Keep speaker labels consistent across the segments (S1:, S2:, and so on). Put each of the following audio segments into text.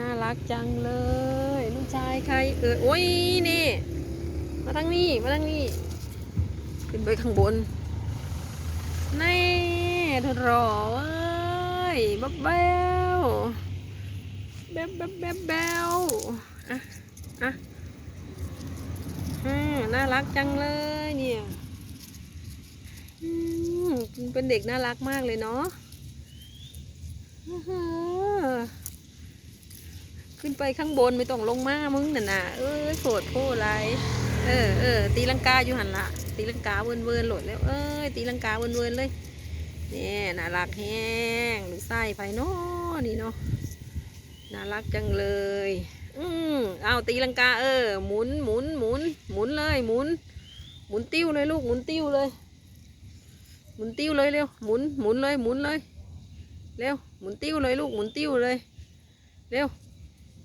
S1: น่ารักจังเลยลูกชายใครเออโอ้ยนี่ มาทางนี้ มาทางนี้ ขึ้นไปข้างบนนี่ทรอเว้ยบ๊บแบวแบ๊บแบ๊บแบ๊บแบวอะอะอืมน่ารักจังเลยเนี่ยอืมเป็นเด็กน่ารักมากเลยเนาะ ขึ้นไปข้างบนไม่ต้องลงมามึงน่ะนะเอ้ยโผดโพอะไรเออเออตีลังกาอยู่หันละตีลังกาเวินเวินหลดแล้วเอ้ยตีลังกาเวินเวินเลยเนี่ยน่ารักแห้งหรือไส้ไฟเนาะนี่เนาะน่ารักจังเลย อืมเอาตีลังกาเออหมุนหมุนหมุนหมุนเลยหมุน หมุนติ้วเลยลูกหมุนติ้วเลย หมุนติ้วเลยเร็วหมุนหมุนเลยหมุนเลยเร็วหมุนติ้วเลยลูกหมุนติ้วเลยเร็ว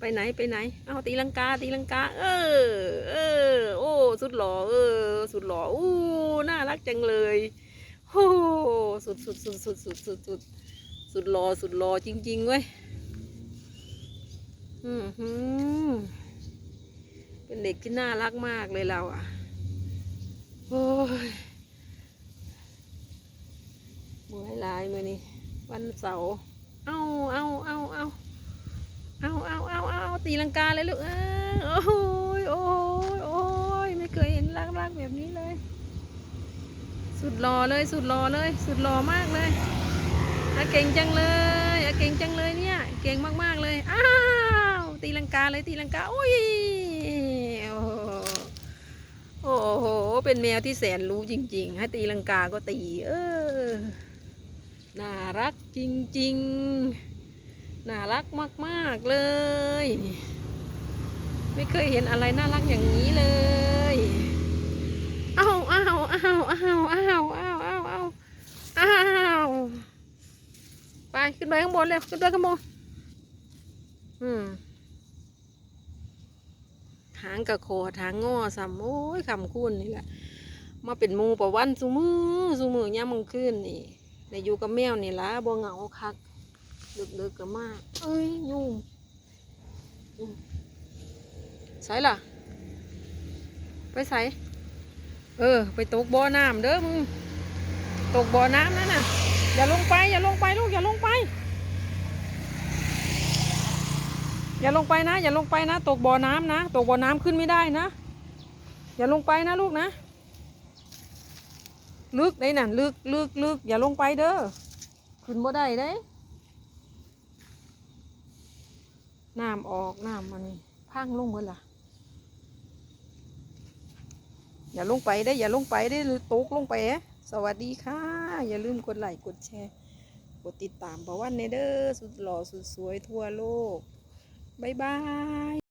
S1: ไปไหนไปไหน เอาตีลังกาตีลังกา เออ เออ โอ้ สุดหล่อ เออ สุดหล่อ อู้ น่ารักจังเลยโอ้สุดสุดสุดสุดสุดสุดสุดสุดหล่อสุดหล่อจริงๆเว้ย อืมหืมเป็นเด็กที่น่ารักมากเลยเราอะ โอ้ยมือให้ลายมือนี่วันเสาร์ เอาเอาเอาเอา เอาเอาเอาเอาตีลังกาเลยลูกเออโอ้ยโอ้ยโอ้ยไม่เคยเห็นรักรักแบบนี้เลย สุดหล่อเลย สุดหล่อเลย สุดหล่อมากเลยอะเก่งจังเลยอะเก่งจังเลยเนี่ย เก่งมากๆเลยอ้าวตีลังกาเลยตีลังกาโอ้ยโอ้โหโอ้โหเป็นแมวที่แสนรู้จริง ๆ ให้ตีลังกาก็ตี เออน่ารักจริง ๆ น่ารักมากๆเลย ไม่เคยเห็นอะไรน่ารักอย่างนี้เลยอ้าวอ้าวอ้าวอ้าวอ้าวอ้าวอ้าวอ้าวอ้าวไปขึ้นไปข้างบนเร็วขึ้นไปข้างบนอืมหางกระโคดหางงอซ้ำโอ้ยคำคุณนี่แหละมาเป็นมูประวันสุมือสุมือย่ามมึงขึ้นนี่ในอยู่กับแมวนี่ละบ่เหงาคัก ดึกๆก็มากเอ้ยยุ่งอืมใส่ล่ะ ไปใส่เออ ไปตกบ่อน้ำเด้อมึงตกบ่อน้ำนั่นน่ะ อย่าลงไป อย่าลงไปลูกอย่าลงไป อย่าลงไปนะ อย่าลงไปนะ ตกบ่อน้ำนะ ตกบ่อน้ำขึ้นไม่ได้นะ อย่าลงไปนะลูกนะ ลึกได้น่ะ ลึกลึกลึกอย่าลงไปเด้อ ขึ้นบ่ได้เด้ น้ำออกน้ำมันพังลงหมดละอย่าลงไปได้อย่าลงไปได้หรือตกลงไป สวัสดีค่ะ อย่าลืมกดไลค์กดแชร์ กดติดตามประวันเนเดอร์สุดหล่อสุดสวยทั่วโลก บ๊ายบาย